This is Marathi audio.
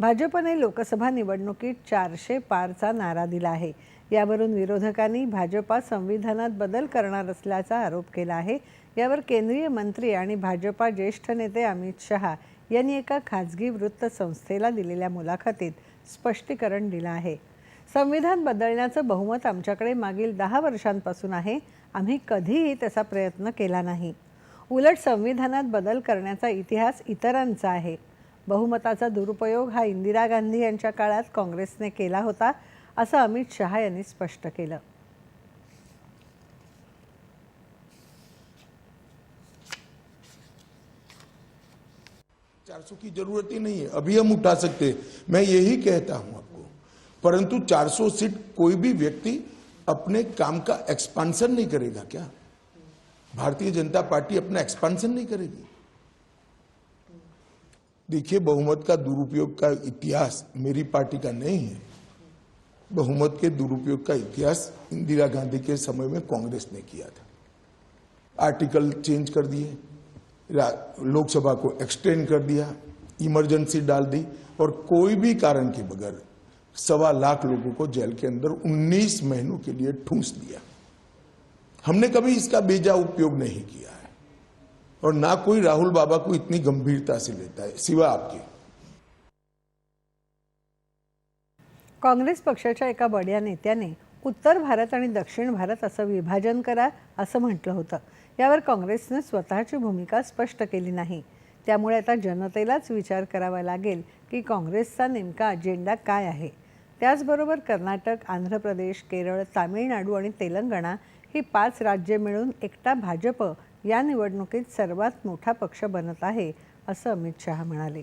भाजपने लोकसभा निवडणुकीत चारशे पारचा नारा दिला आहे. यावरून विरोधकांनी भाजपा संविधानात बदल करणार असल्याचा आरोप केला आहे. यावर केंद्रीय मंत्री आणि भाजपा ज्येष्ठ नेते अमित शहा यांनी एका खाजगी वृत्तसंस्थेला दिलेल्या मुलाखतीत स्पष्टीकरण दिलं आहे. संविधान बदलण्याचं बहुमत आमच्याकडे मागील दहा वर्षांपासून आहे. आम्ही कधीही त्याचा प्रयत्न केला नाही. उलट संविधानात बदल करण्याचा इतिहास इतरांचा आहे. बहुमताचा दुरुपयोग हा इंदिरा गांधी यांच्या काळात काँग्रेसने केला होता असं अमित शहा यांनी स्पष्ट केलं. चार सौ की जरूरत ही नहीं है अभी हम उठा सकते मैं यही कहता हूं आपको परंतु 400 सीट कोई भी व्यक्ति अपने काम का एक्सपांशन नहीं करेगा क्या? भारतीय जनता पार्टी अपना एक्सपांशन नहीं करेगी। देखिए, बहुमत का दुरुपयोग का इतिहास मेरी पार्टी का नहीं है। बहुमत के दुरुपयोग का इतिहास इंदिरा गांधी के समय में कांग्रेस ने किया था। आर्टिकल चेंज कर दिए लोकसभा को एक्सटेंड कर दिया, इमरजेंसी डाल दी, और कोई भी कारण के बगैर सवा लाख लोगों को जेल के अंदर 19 महीनों के लिए ठूंस दिया। हमने कभी इसका बेजा उपयोग नहीं किया। और ना कोई राहुल बाबा को इतनी गंभीरता से लेता है सिवा आपके। काँग्रेस पक्षाच्या एका बड्या नेत्याने उत्तर भारत आणि दक्षिण भारत असं विभाजन करा असं म्हटलं होतं. यावर काँग्रेसने स्वतःची भूमिका स्पष्ट केली नाही. त्यामुळे आता जनतेलाच विचार करावा लागेल की काँग्रेसचा नेमका अजेंडा काय आहे. त्याचबरोबर कर्नाटक आंध्र प्रदेश केरळ तामिळनाडू आणि तेलंगणा ही पाच राज्ये मिळून एकटा भाजप या निवडणुकीत सर्वात मोठा पक्ष बनत आहे असं अमित शहा म्हणाले.